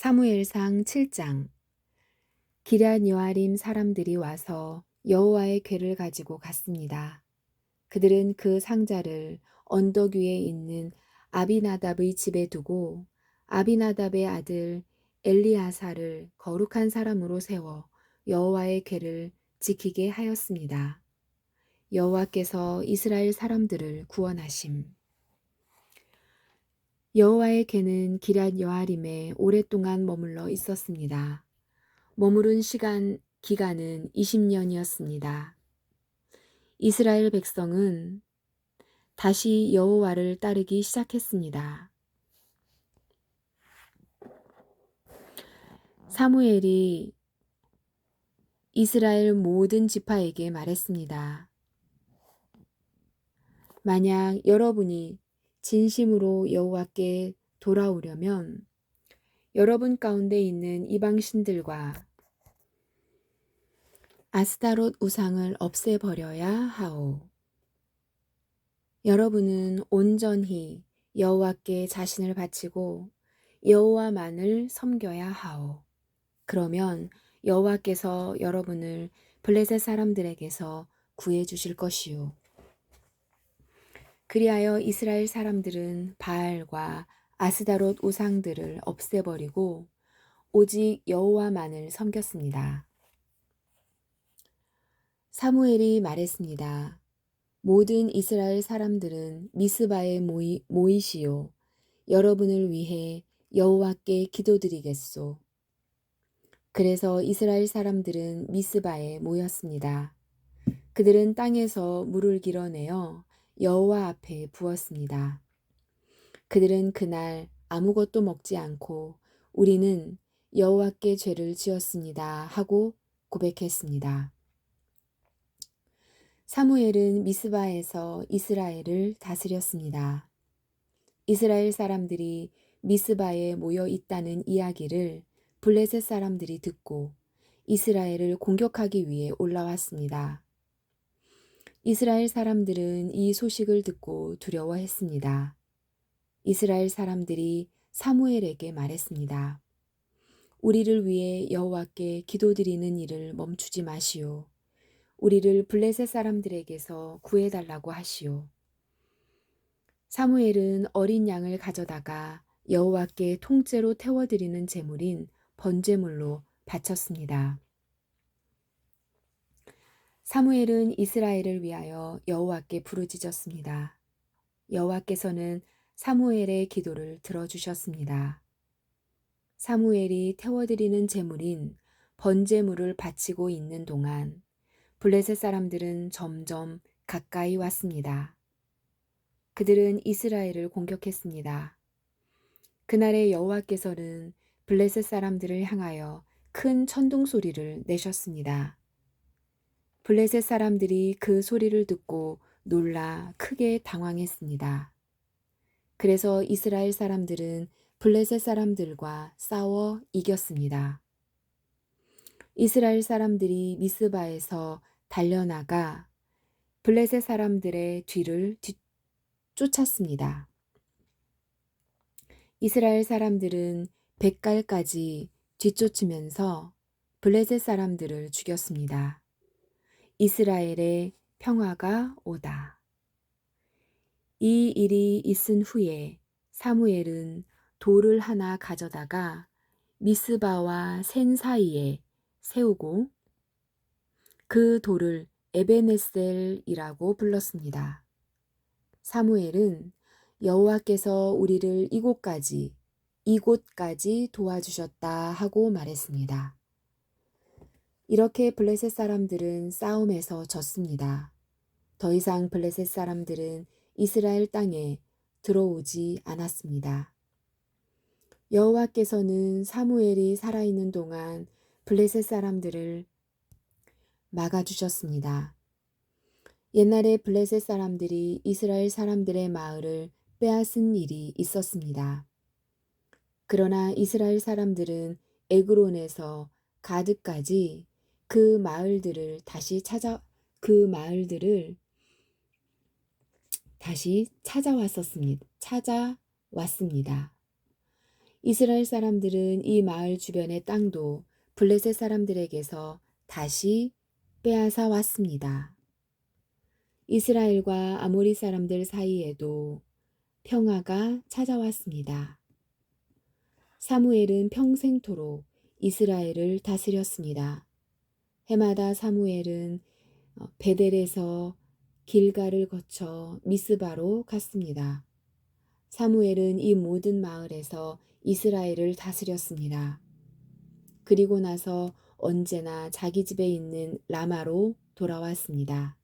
사무엘상 7장 기럇 여아림 사람들이 와서 여호와의 궤를 가지고 갔습니다. 그들은 그 상자를 언덕 위에 있는 아비나답의 집에 두고 아비나답의 아들 엘리아사를 거룩한 사람으로 세워 여호와의 궤를 지키게 하였습니다. 여호와께서 이스라엘 사람들을 구원하심. 여호와의 궤는 기럇 여아림에 오랫동안 머물러 있었습니다. 머무른 시간 기간은 20년이었습니다. 이스라엘 백성은 다시 여호와를 따르기 시작했습니다. 사무엘이 이스라엘 모든 지파에게 말했습니다. 만약 여러분이 진심으로 여호와께 돌아오려면 여러분 가운데 있는 이방 신들과 아스타롯 우상을 없애버려야 하오. 여러분은 온전히 여호와께 자신을 바치고 여호와만을 섬겨야 하오. 그러면 여호와께서 여러분을 블레셋 사람들에게서 구해 주실 것이요. 그리하여 이스라엘 사람들은 바알과 아스다롯 우상들을 없애버리고 오직 여호와만을 섬겼습니다. 사무엘이 말했습니다. 모든 이스라엘 사람들은 미스바에 모이, 모이시오. 여러분을 위해 여호와께 기도드리겠소. 그래서 이스라엘 사람들은 미스바에 모였습니다. 그들은 땅에서 물을 길어내어 여호와 앞에 부었습니다. 그들은 그날 아무것도 먹지 않고 우리는 여호와께 죄를 지었습니다 하고 고백했습니다. 사무엘은 미스바에서 이스라엘을 다스렸습니다. 이스라엘 사람들이 미스바에 모여 있다는 이야기를 블레셋 사람들이 듣고 이스라엘을 공격하기 위해 올라왔습니다. 이스라엘 사람들은 이 소식을 듣고 두려워했습니다. 이스라엘 사람들이 사무엘에게 말했습니다. 우리를 위해 여호와께 기도드리는 일을 멈추지 마시오. 우리를 블레셋 사람들에게서 구해달라고 하시오. 사무엘은 어린 양을 가져다가 여호와께 통째로 태워드리는 제물인 번제물로 바쳤습니다. 사무엘은 이스라엘을 위하여 여호와께 부르짖었습니다. 여호와께서는 사무엘의 기도를 들어주셨습니다. 사무엘이 태워드리는 제물인 번제물을 바치고 있는 동안 블레셋 사람들은 점점 가까이 왔습니다. 그들은 이스라엘을 공격했습니다. 그날의 여호와께서는 블레셋 사람들을 향하여 큰 천둥 소리를 내셨습니다. 블레셋 사람들이 그 소리를 듣고 놀라 크게 당황했습니다. 그래서 이스라엘 사람들은 블레셋 사람들과 싸워 이겼습니다. 이스라엘 사람들이 미스바에서 달려나가 블레셋 사람들의 뒤를 뒤, 쫓았습니다. 이스라엘 사람들은 백갈까지 뒤쫓으면서 블레셋 사람들을 죽였습니다. 이스라엘의 평화가 오다. 이 일이 있은 후에 사무엘은 돌을 하나 가져다가 미스바와 센 사이에 세우고 그 돌을 에베네셀이라고 불렀습니다. 사무엘은 여호와께서 우리를 이곳까지 이곳까지 도와주셨다 하고 말했습니다. 이렇게 블레셋 사람들은 싸움에서 졌습니다. 더 이상 블레셋 사람들은 이스라엘 땅에 들어오지 않았습니다. 여호와께서는 사무엘이 살아있는 동안 블레셋 사람들을 막아주셨습니다. 옛날에 블레셋 사람들이 이스라엘 사람들의 마을을 빼앗은 일이 있었습니다. 그러나 이스라엘 사람들은 에그론에서 가드까지 그 마을들을 다시 찾아 그 마을들을 다시 찾아왔었습니다. 찾아왔습니다. 이스라엘 사람들은 이 마을 주변의 땅도 블레셋 사람들에게서 다시 빼앗아 왔습니다. 이스라엘과 아모리 사람들 사이에도 평화가 찾아왔습니다. 사무엘은 평생토록 이스라엘을 다스렸습니다. 해마다 사무엘은 어, 베델에서 길가를 거쳐 미스바로 갔습니다. 사무엘은 이 모든 마을에서 이스라엘을 다스렸습니다. 그리고 나서 언제나 자기 집에 있는 라마로 돌아왔습니다.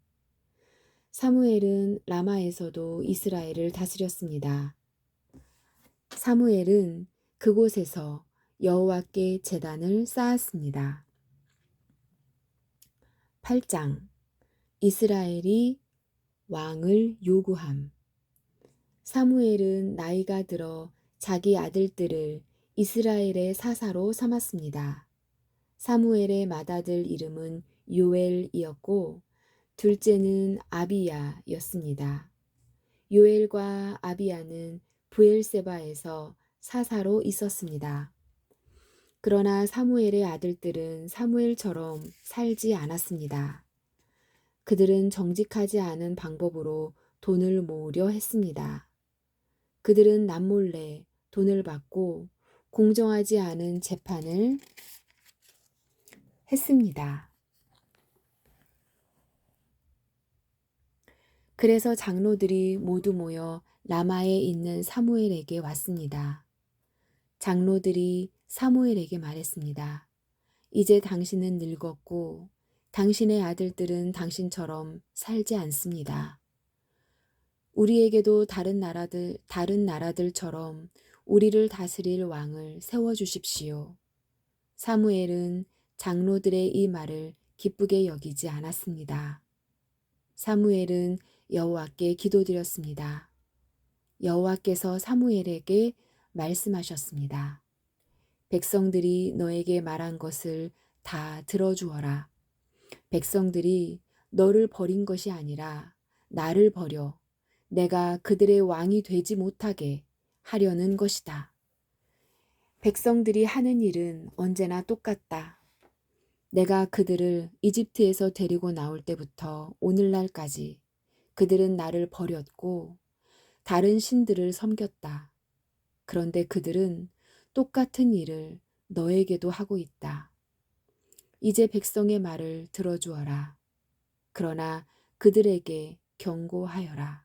사무엘은 라마에서도 이스라엘을 다스렸습니다. 사무엘은 그곳에서 여호와께 제단을 쌓았습니다. 8장 이스라엘이 왕을 요구함 사무엘은 나이가 들어 자기 아들들을 이스라엘의 사사로 삼았습니다. 사무엘의 맏아들 이름은 요엘이었고 둘째는 아비야였습니다. 요엘과 아비야는 부엘세바에서 사사로 있었습니다. 그러나 사무엘의 아들들은 사무엘처럼 살지 않았습니다. 그들은 정직하지 않은 방법으로 돈을 모으려 했습니다. 그들은 남몰래 돈을 받고 공정하지 않은 재판을 했습니다. 그래서 장로들이 모두 모여 라마에 있는 사무엘에게 왔습니다. 장로들이 사무엘에게 말했습니다. 이제 당신은 늙었고 당신의 아들들은 당신처럼 살지 않습니다. 우리에게도 다른 나라들, 다른 나라들처럼 우리를 다스릴 왕을 세워주십시오. 사무엘은 장로들의 이 말을 기쁘게 여기지 않았습니다. 사무엘은 여호와께 기도드렸습니다. 여호와께서 사무엘에게 말씀하셨습니다. 백성들이 너에게 말한 것을 다 들어주어라. 백성들이 너를 버린 것이 아니라 나를 버려 내가 그들의 왕이 되지 못하게 하려는 것이다. 백성들이 하는 일은 언제나 똑같다. 내가 그들을 이집트에서 데리고 나올 때부터 오늘날까지 그들은 나를 버렸고 다른 신들을 섬겼다. 그런데 그들은 똑같은 일을 너에게도 하고 있다. 이제 백성의 말을 들어주어라. 그러나 그들에게 경고하여라.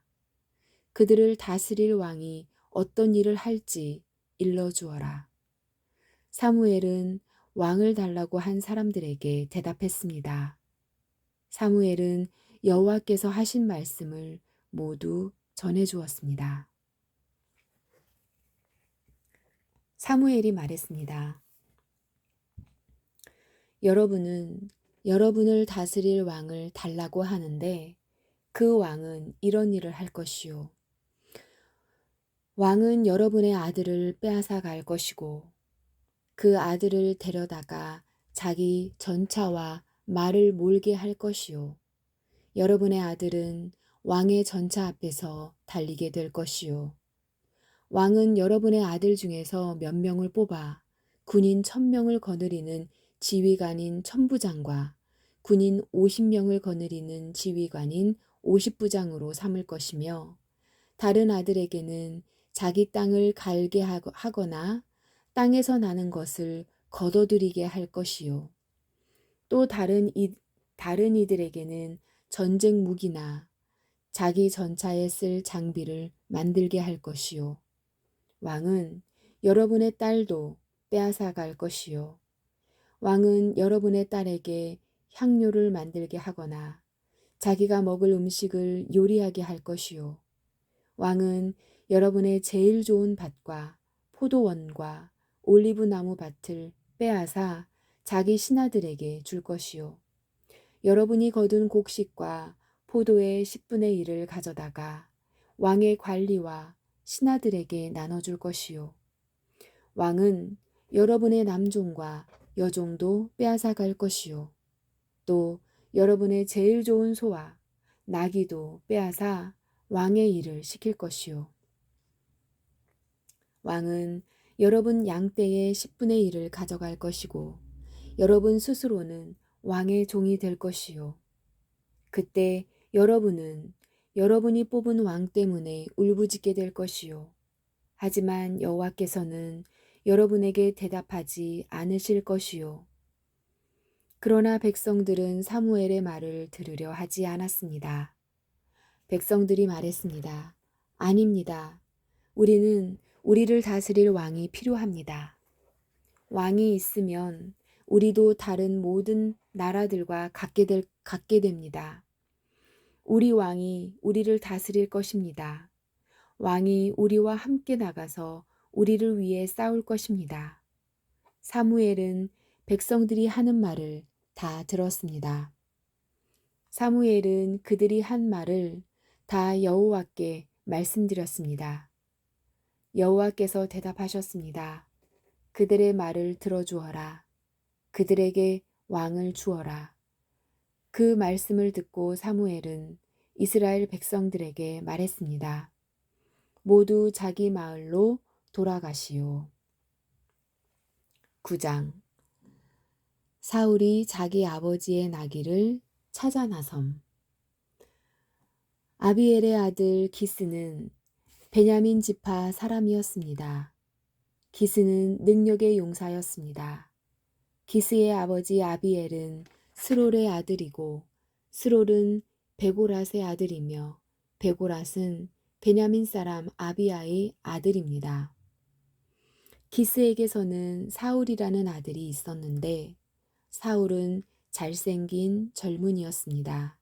그들을 다스릴 왕이 어떤 일을 할지 일러주어라. 사무엘은 왕을 달라고 한 사람들에게 대답했습니다. 사무엘은 여호와께서 하신 말씀을 모두 전해 주었습니다. 사무엘이 말했습니다. 여러분은 여러분을 다스릴 왕을 달라고 하는데 그 왕은 이런 일을 할 것이요. 왕은 여러분의 아들을 빼앗아 갈 것이고 그 아들을 데려다가 자기 전차와 말을 몰게 할 것이요. 여러분의 아들은 왕의 전차 앞에서 달리게 될 것이요. 왕은 여러분의 아들 중에서 몇 명을 뽑아 군인 천명을 거느리는 지휘관인 천부장과 군인 오십 명을 거느리는 지휘관인 오십 부장으로 삼을 것이며 다른 아들에게는 자기 땅을 갈게 하거나 땅에서 나는 것을 거둬들이게 할 것이요. 또 다른 이, 다른 이들에게는 전쟁 무기나 자기 전차에 쓸 장비를 만들게 할 것이요. 왕은 여러분의 딸도 빼앗아 갈 것이요. 왕은 여러분의 딸에게 향료를 만들게 하거나 자기가 먹을 음식을 요리하게 할 것이요. 왕은 여러분의 제일 좋은 밭과 포도원과 올리브 나무 밭을 빼앗아 자기 신하들에게 줄 것이요. 여러분이 거둔 곡식과 포도의 10분의 1을 가져다가 왕의 관리와 신하들에게 나눠줄 것이요. 왕은 여러분의 남종과 여종도 빼앗아 갈 것이요. 또 여러분의 제일 좋은 소와 나귀도 빼앗아 왕의 일을 시킬 것이요. 왕은 여러분 양떼의 10분의 1을 가져갈 것이고 여러분 스스로는 왕의 종이 될 것이요. 그때 여러분은 여러분이 뽑은 왕 때문에 울부짖게 될 것이요. 하지만 여호와께서는 여러분에게 대답하지 않으실 것이요. 그러나 백성들은 사무엘의 말을 들으려 하지 않았습니다. 백성들이 말했습니다. 아닙니다. 우리는 우리를 다스릴 왕이 필요합니다. 왕이 있으면 우리도 다른 모든 나라들과 같게, 될, 같게 됩니다. 우리 왕이 우리를 다스릴 것입니다. 왕이 우리와 함께 나가서 우리를 위해 싸울 것입니다. 사무엘은 백성들이 하는 말을 다 들었습니다. 사무엘은 그들이 한 말을 다 여호와께 말씀드렸습니다. 여호와께서 대답하셨습니다. 그들의 말을 들어주어라. 그들에게 왕을 주어라. 그 말씀을 듣고 사무엘은 이스라엘 백성들에게 말했습니다. 모두 자기 마을로 돌아가시오. 9장 사울이 자기 아버지의 나귀를 찾아 나섬. 아비엘의 아들 기스는 베냐민 지파 사람이었습니다. 기스는 능력의 용사였습니다. 기스의 아버지 아비엘은 스롤의 아들이고 스롤은 베고랏의 아들이며 베고랏은 베냐민 사람 아비아의 아들입니다. 기스에게서는 사울이라는 아들이 있었는데 사울은 잘생긴 젊은이였습니다.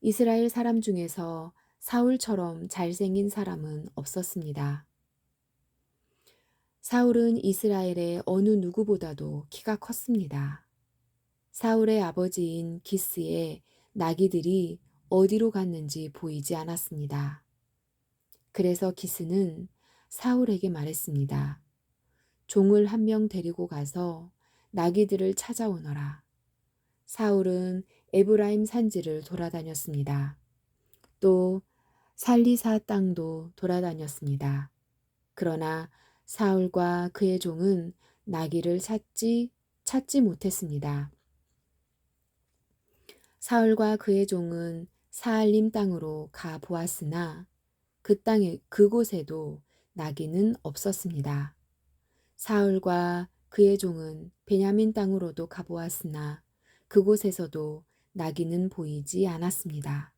이스라엘 사람 중에서 사울처럼 잘생긴 사람은 없었습니다. 사울은 이스라엘의 어느 누구보다도 키가 컸습니다. 사울의 아버지인 기스의 나귀들이 어디로 갔는지 보이지 않았습니다. 그래서 기스는 사울에게 말했습니다. 종을 한 명 데리고 가서 나귀들을 찾아오너라. 사울은 에브라임 산지를 돌아다녔습니다. 또 살리사 땅도 돌아다녔습니다. 그러나 사울과 그의 종은 나귀를 찾지 찾지 못했습니다. 사울과 그의 종은 사알림 땅으로 가 보았으나 그 땅에 그곳에도 나귀는 없었습니다. 사울과 그의 종은 베냐민 땅으로도 가 보았으나 그곳에서도 나귀는 보이지 않았습니다.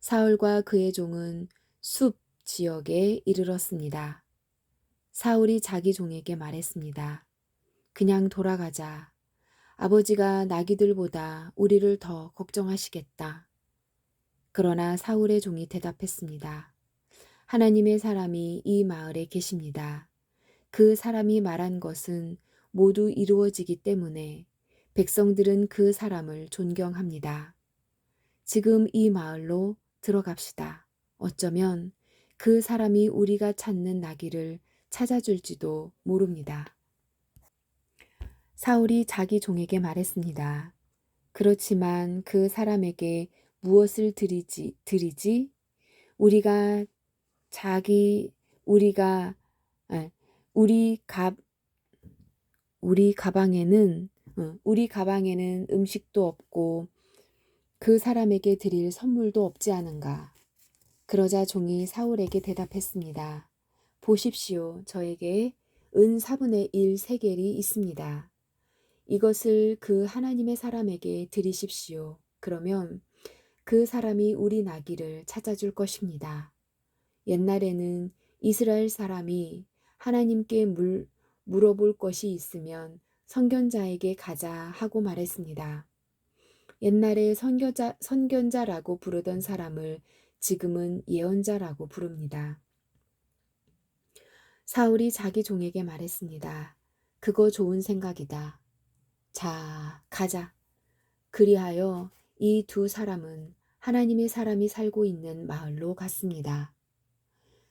사울과 그의 종은 숲 지역에 이르렀습니다. 사울이 자기 종에게 말했습니다. 그냥 돌아가자. 아버지가 나귀들보다 우리를 더 걱정하시겠다. 그러나 사울의 종이 대답했습니다. 하나님의 사람이 이 마을에 계십니다. 그 사람이 말한 것은 모두 이루어지기 때문에 백성들은 그 사람을 존경합니다. 지금 이 마을로 들어갑시다. 어쩌면 그 사람이 우리가 찾는 나귀를 찾아줄지도 모릅니다. 사울이 자기 종에게 말했습니다. 그렇지만 그 사람에게 무엇을 드리지, 드리지? 우리가 자기, 우리가, 아, 우리 가, 우리 가방에는, 어, 우리 가방에는 음식도 없고 그 사람에게 드릴 선물도 없지 않은가. 그러자 종이 사울에게 대답했습니다. 보십시오. 저에게 은 4분의 1 세겔이 있습니다. 이것을 그 하나님의 사람에게 드리십시오. 그러면 그 사람이 우리 나귀를 찾아줄 것입니다. 옛날에는 이스라엘 사람이 하나님께 물, 물어볼 것이 있으면 선견자에게 가자 하고 말했습니다. 옛날에 선교자, 선견자라고 부르던 사람을 지금은 예언자라고 부릅니다. 사울이 자기 종에게 말했습니다. 그거 좋은 생각이다. 자, 가자. 그리하여 이 두 사람은 하나님의 사람이 살고 있는 마을로 갔습니다.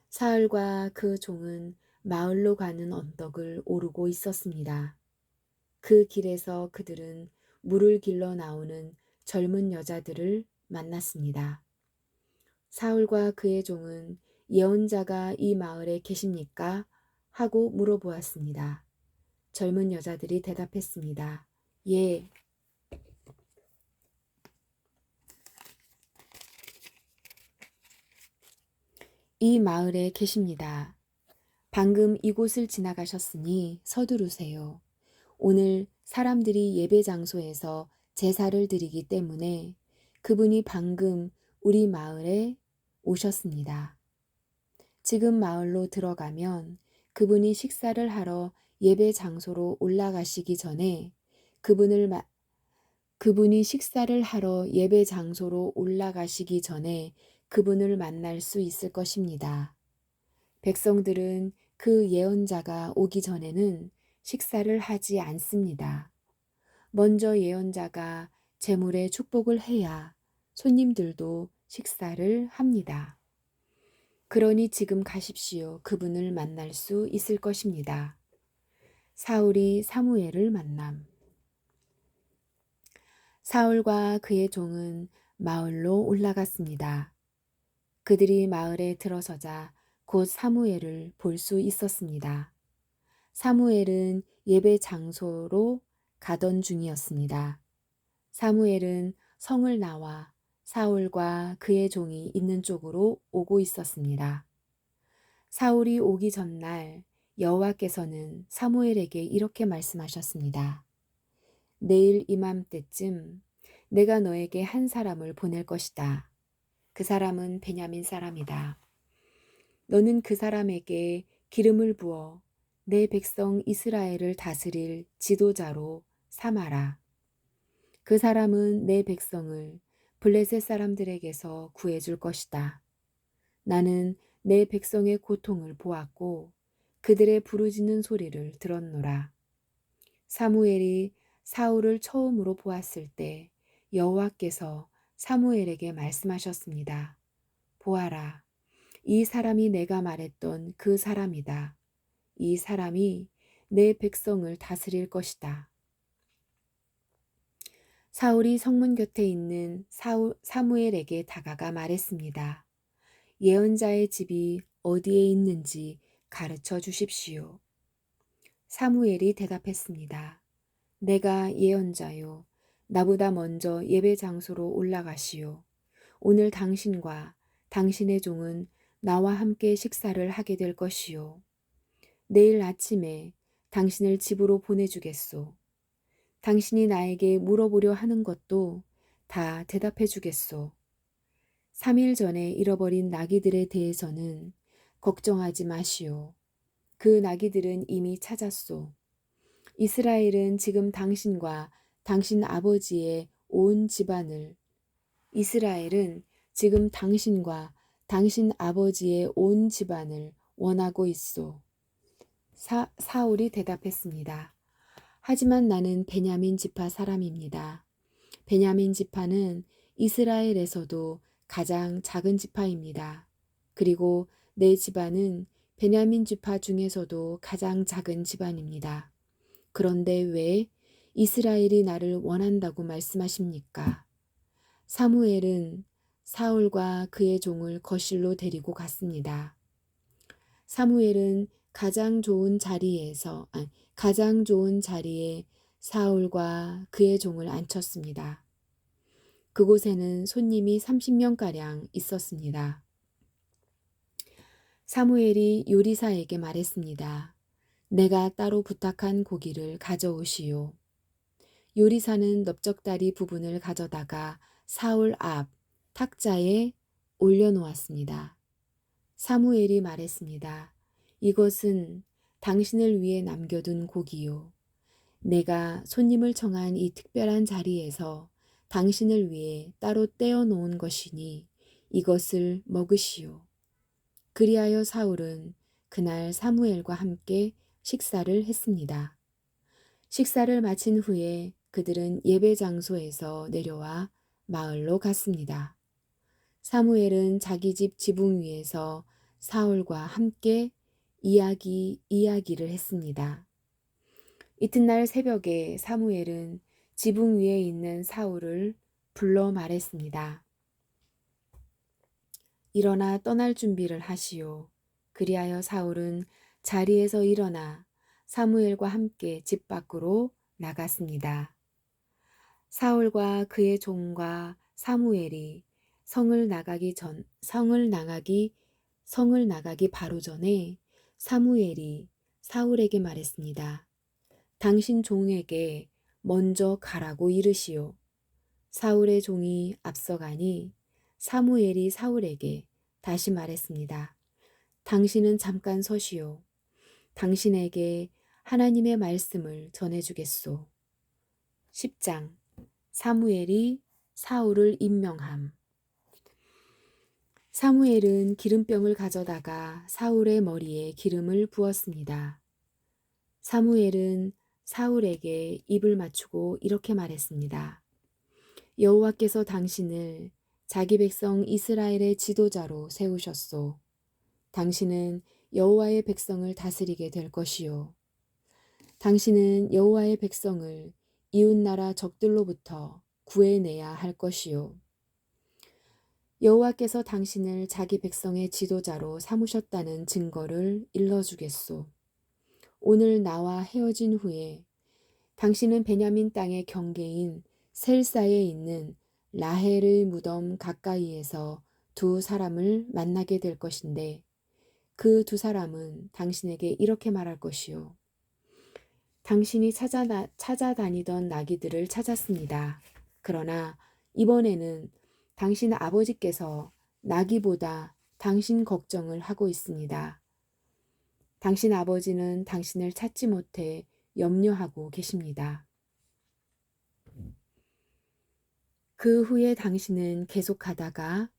사울과 그 종은 마을로 가는 언덕을 오르고 있었습니다. 그 길에서 그들은 물을 길러 나오는 젊은 여자들을 만났습니다. 사울과 그의 종은 예언자가 이 마을에 계십니까? 하고 물어보았습니다. 젊은 여자들이 대답했습니다. 예. 이 마을에 계십니다. 방금 이곳을 지나가셨으니 서두르세요. 오늘 사람들이 예배 장소에서 제사를 드리기 때문에 그분이 방금 우리 마을에 오셨습니다. 지금 마을로 들어가면 그분이 식사를 하러 예배 장소로 올라가시기 전에 그분을 마, 그분이 식사를 하러 예배 장소로 올라가시기 전에 그분을 만날 수 있을 것입니다. 백성들은 그 예언자가 오기 전에는 식사를 하지 않습니다. 먼저 예언자가 재물의 축복을 해야 손님들도 식사를 합니다. 그러니 지금 가십시오. 그분을 만날 수 있을 것입니다. 사울이 사무엘을 만남. 사울과 그의 종은 마을로 올라갔습니다. 그들이 마을에 들어서자 곧 사무엘을 볼 수 있었습니다. 사무엘은 예배 장소로 가던 중이었습니다. 사무엘은 성을 나와 사울과 그의 종이 있는 쪽으로 오고 있었습니다. 사울이 오기 전날 여호와께서는 사무엘에게 이렇게 말씀하셨습니다. 내일 이맘때쯤 내가 너에게 한 사람을 보낼 것이다. 그 사람은 베냐민 사람이다. 너는 그 사람에게 기름을 부어 내 백성 이스라엘을 다스릴 지도자로 삼아라. 그 사람은 내 백성을 블레셋 사람들에게서 구해줄 것이다. 나는 내 백성의 고통을 보았고 그들의 부르짖는 소리를 들었노라. 사무엘이 사울을 처음으로 보았을 때 여호와께서 사무엘에게 말씀하셨습니다. 보아라, 이 사람이 내가 말했던 그 사람이다. 이 사람이 내 백성을 다스릴 것이다. 사울이 성문 곁에 있는 사울, 사무엘에게 다가가 말했습니다. 예언자의 집이 어디에 있는지 가르쳐 주십시오. 사무엘이 대답했습니다. 내가 예언자요. 나보다 먼저 예배 장소로 올라가시오. 오늘 당신과 당신의 종은 나와 함께 식사를 하게 될 것이요. 내일 아침에 당신을 집으로 보내주겠소. 당신이 나에게 물어보려 하는 것도 다 대답해 주겠소. 3일 전에 잃어버린 나귀들에 대해서는 걱정하지 마시오. 그 나귀들은 이미 찾았소. 이스라엘은 지금 당신과 당신 아버지의 온 집안을 이스라엘은 지금 당신과 당신 아버지의 온 집안을 원하고 있소. 사, 사울이 대답했습니다. 하지만 나는 베냐민 지파 사람입니다. 베냐민 지파는 이스라엘에서도 가장 작은 지파입니다. 그리고 내 집안은 베냐민 지파 중에서도 가장 작은 집안입니다. 그런데 왜 이스라엘이 나를 원한다고 말씀하십니까? 사무엘은 사울과 그의 종을 거실로 데리고 갔습니다. 사무엘은 가장 좋은 자리에서 아니, 가장 좋은 자리에 사울과 그의 종을 앉혔습니다. 그곳에는 손님이 30명가량 있었습니다. 사무엘이 요리사에게 말했습니다. 내가 따로 부탁한 고기를 가져오시오. 요리사는 넓적다리 부분을 가져다가 사울 앞 탁자에 올려놓았습니다. 사무엘이 말했습니다. 이것은 당신을 위해 남겨둔 고기요. 내가 손님을 청한 이 특별한 자리에서 당신을 위해 따로 떼어 놓은 것이니 이것을 먹으시오. 그리하여 사울은 그날 사무엘과 함께 식사를 했습니다. 식사를 마친 후에 그들은 예배 장소에서 내려와 마을로 갔습니다. 사무엘은 자기 집 지붕 위에서 사울과 함께 이야기, 이야기를 했습니다. 이튿날 새벽에 사무엘은 지붕 위에 있는 사울을 불러 말했습니다. 일어나 떠날 준비를 하시오. 그리하여 사울은 자리에서 일어나 사무엘과 함께 집 밖으로 나갔습니다. 사울과 그의 종과 사무엘이 성을 나가기 전 성을 나가기 성을 나가기 바로 전에 사무엘이 사울에게 말했습니다. 당신 종에게 먼저 가라고 이르시오. 사울의 종이 앞서가니 사무엘이 사울에게 다시 말했습니다. 당신은 잠깐 서시오. 당신에게 하나님의 말씀을 전해주겠소. 10장 사무엘이 사울을 임명함. 사무엘은 기름병을 가져다가 사울의 머리에 기름을 부었습니다. 사무엘은 사울에게 입을 맞추고 이렇게 말했습니다. 여호와께서 당신을 자기 백성 이스라엘의 지도자로 세우셨소. 당신은 여호와의 백성을 다스리게 될 것이요. 당신은 여호와의 백성을 이웃나라 적들로부터 구해내야 할 것이요. 여호와께서 당신을 자기 백성의 지도자로 삼으셨다는 증거를 일러주겠소. 오늘 나와 헤어진 후에 당신은 베냐민 땅의 경계인 셀사에 있는 라헬의 무덤 가까이에서 두 사람을 만나게 될 것인데 그 두 사람은 당신에게 이렇게 말할 것이요. 당신이 찾아다, 찾아다니던 나귀들을 찾았습니다. 그러나 이번에는 당신 아버지께서 나기보다 당신 걱정을 하고 있습니다. 당신 아버지는 당신을 찾지 못해 염려하고 계십니다. 그 후에 당신은 계속하다가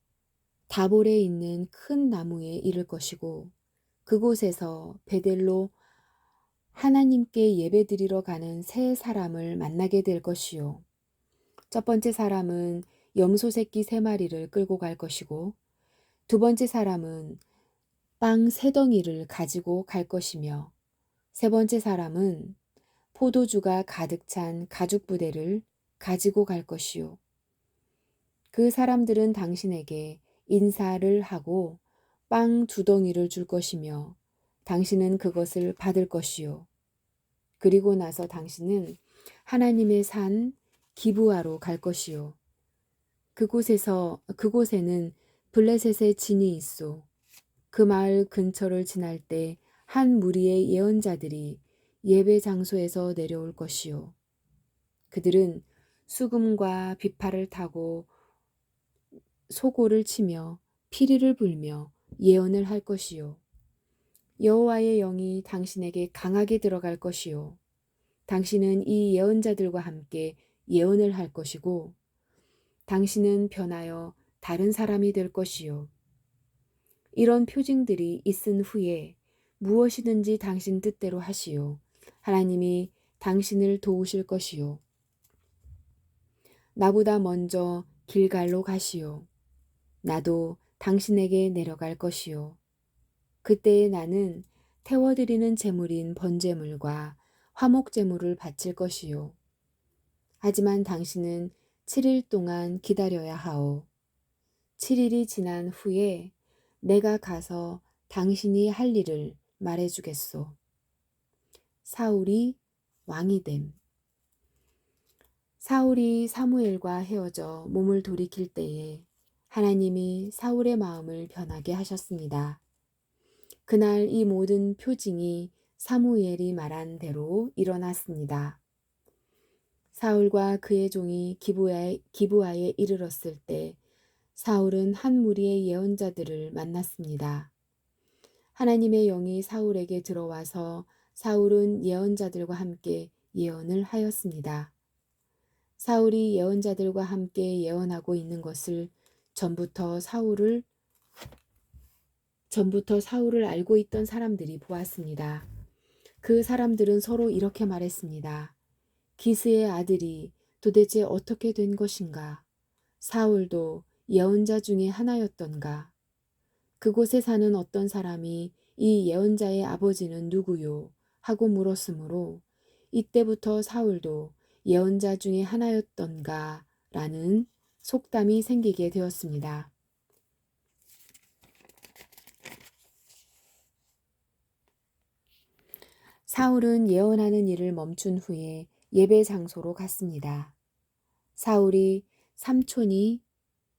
다볼에 있는 큰 나무에 이를 것이고 그곳에서 베델로 하나님께 예배드리러 가는 세 사람을 만나게 될 것이요. 첫 번째 사람은 염소 새끼 세 마리를 끌고 갈 것이고 두 번째 사람은 빵 세 덩이를 가지고 갈 것이며 세 번째 사람은 포도주가 가득 찬 가죽 부대를 가지고 갈 것이요. 그 사람들은 당신에게 인사를 하고 빵두 덩이를 줄 것이며 당신은 그것을 받을 것이요. 그리고 나서 당신은 하나님의 산 기부하러 갈 것이요. 그곳에서 그곳에는 블레셋의 진이 있어. 그 마을 근처를 지날 때 한 무리의 예언자들이 예배 장소에서 내려올 것이요. 그들은 수금과 비파를 타고 소고를 치며 피리를 불며 예언을 할 것이요. 여호와의 영이 당신에게 강하게 들어갈 것이요. 당신은 이 예언자들과 함께 예언을 할 것이고 당신은 변하여 다른 사람이 될 것이요. 이런 표징들이 있은 후에 무엇이든지 당신 뜻대로 하시오. 하나님이 당신을 도우실 것이요. 나보다 먼저 길갈로 가시오. 나도 당신에게 내려갈 것이요. 그때에 나는 태워드리는 제물인 번제물과 화목제물을 바칠 것이요. 하지만 당신은 7일 동안 기다려야 하오. 7일이 지난 후에 내가 가서 당신이 할 일을 말해주겠소. 사울이 왕이 됨. 사울이 사무엘과 헤어져 몸을 돌이킬 때에 하나님이 사울의 마음을 변하게 하셨습니다. 그날 이 모든 표징이 사무엘이 말한 대로 일어났습니다. 사울과 그의 종이 기부하에, 기부하에 이르렀을 때 사울은 한 무리의 예언자들을 만났습니다. 하나님의 영이 사울에게 들어와서 사울은 예언자들과 함께 예언을 하였습니다. 사울이 예언자들과 함께 예언하고 있는 것을 전부터 사울을 전부터 사울을 알고 있던 사람들이 보았습니다. 그 사람들은 서로 이렇게 말했습니다. 기스의 아들이 도대체 어떻게 된 것인가? 사울도 예언자 중에 하나였던가? 그곳에 사는 어떤 사람이 이 예언자의 아버지는 누구요? 하고 물었으므로 이때부터 사울도 예언자 중에 하나였던가? 라는 속담이 생기게 되었습니다. 사울은 예언하는 일을 멈춘 후에 예배 장소로 갔습니다. 사울이 삼촌이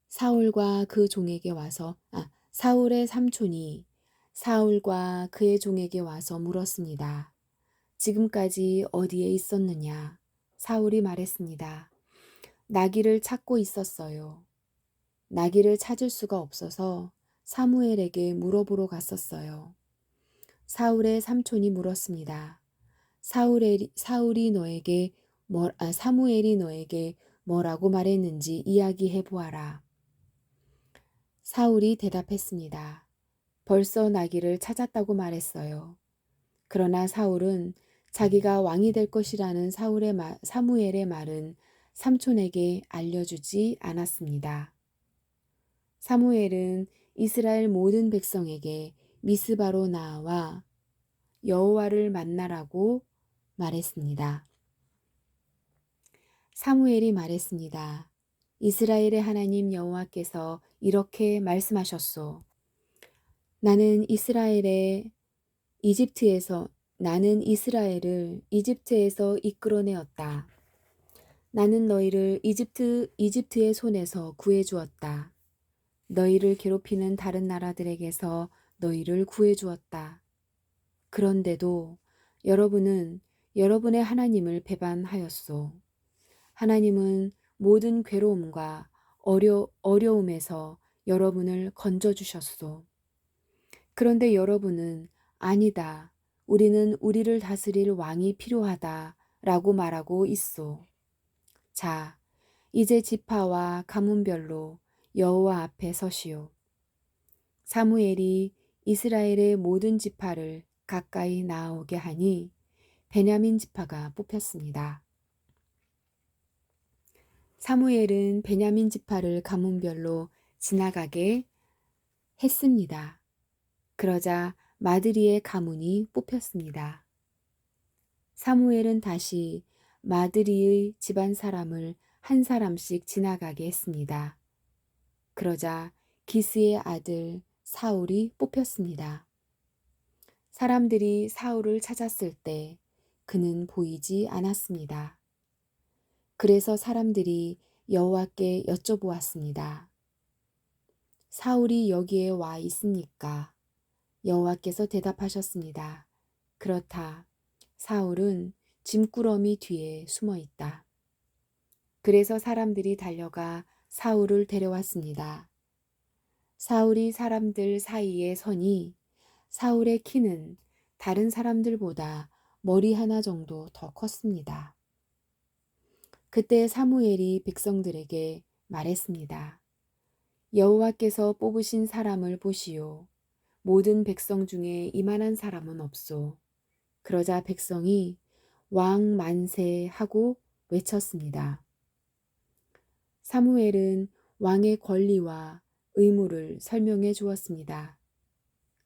사울과 그 종에게 와서 아, 사울의 삼촌이 사울과 그의 종에게 와서 물었습니다. 지금까지 어디에 있었느냐? 사울이 말했습니다. 나귀를 찾고 있었어요. 나귀를 찾을 수가 없어서 사무엘에게 물어보러 갔었어요. 사울의 삼촌이 물었습니다. 사울이, 사울이 너에게 뭐, 아, 사무엘이 너에게 뭐라고 말했는지 이야기해 보아라. 사울이 대답했습니다. 벌써 나귀를 찾았다고 말했어요. 그러나 사울은 자기가 왕이 될 것이라는 사울의 마, 사무엘의 말은 삼촌에게 알려주지 않았습니다. 사무엘은 이스라엘 모든 백성에게 미스바로 나와 여호와를 만나라고 말했습니다. 사무엘이 말했습니다. 이스라엘의 하나님 여호와께서 이렇게 말씀하셨소. 나는 이스라엘의 이집트에서 나는 이스라엘을 이집트에서 이끌어내었다. 나는 너희를 이집트 이집트의 손에서 구해 주었다. 너희를 괴롭히는 다른 나라들에게서 너희를 구해 주었다. 그런데도 여러분은 여러분의 하나님을 배반하였소. 하나님은 모든 괴로움과 어려, 어려움에서 여러분을 건져주셨소. 그런데 여러분은 아니다. 우리는 우리를 다스릴 왕이 필요하다. 라고 말하고 있소. 자, 이제 지파와 가문별로 여호와 앞에 서시오. 사무엘이 이스라엘의 모든 지파를 가까이 나오게 하니 베냐민 지파가 뽑혔습니다. 사무엘은 베냐민 지파를 가문별로 지나가게 했습니다. 그러자 마드리의 가문이 뽑혔습니다. 사무엘은 다시 마드리의 집안 사람을 한 사람씩 지나가게 했습니다. 그러자 기스의 아들 사울이 뽑혔습니다. 사람들이 사울을 찾았을 때 그는 보이지 않았습니다. 그래서 사람들이 여호와께 여쭤보았습니다. 사울이 여기에 와 있습니까? 여호와께서 대답하셨습니다. 그렇다. 사울은 짐꾸러미 뒤에 숨어 있다. 그래서 사람들이 달려가 사울을 데려왔습니다. 사울이 사람들 사이에 서니 사울의 키는 다른 사람들보다 머리 하나 정도 더 컸습니다. 그때 사무엘이 백성들에게 말했습니다. 여호와께서 뽑으신 사람을 보시오. 모든 백성 중에 이만한 사람은 없소. 그러자 백성이 왕 만세 하고 외쳤습니다. 사무엘은 왕의 권리와 의무를 설명해 주었습니다.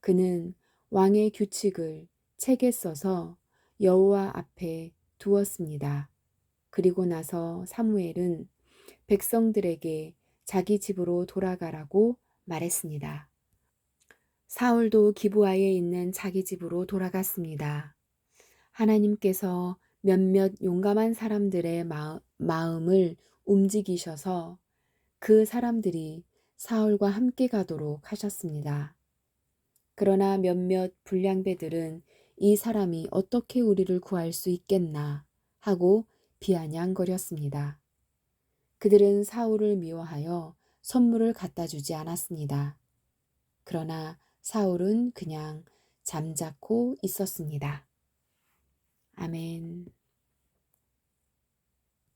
그는 왕의 규칙을 책에 써서 여호와 앞에 두었습니다. 그리고 나서 사무엘은 백성들에게 자기 집으로 돌아가라고 말했습니다. 사울도 기부하에 있는 자기 집으로 돌아갔습니다. 하나님께서 몇몇 용감한 사람들의 마음을 움직이셔서 그 사람들이 사울과 함께 가도록 하셨습니다. 그러나 몇몇 불량배들은 이 사람이 어떻게 우리를 구할 수 있겠나 하고 비아냥거렸습니다. 그들은 사울을 미워하여 선물을 갖다 주지 않았습니다. 그러나 사울은 그냥 잠자코 있었습니다. 아멘.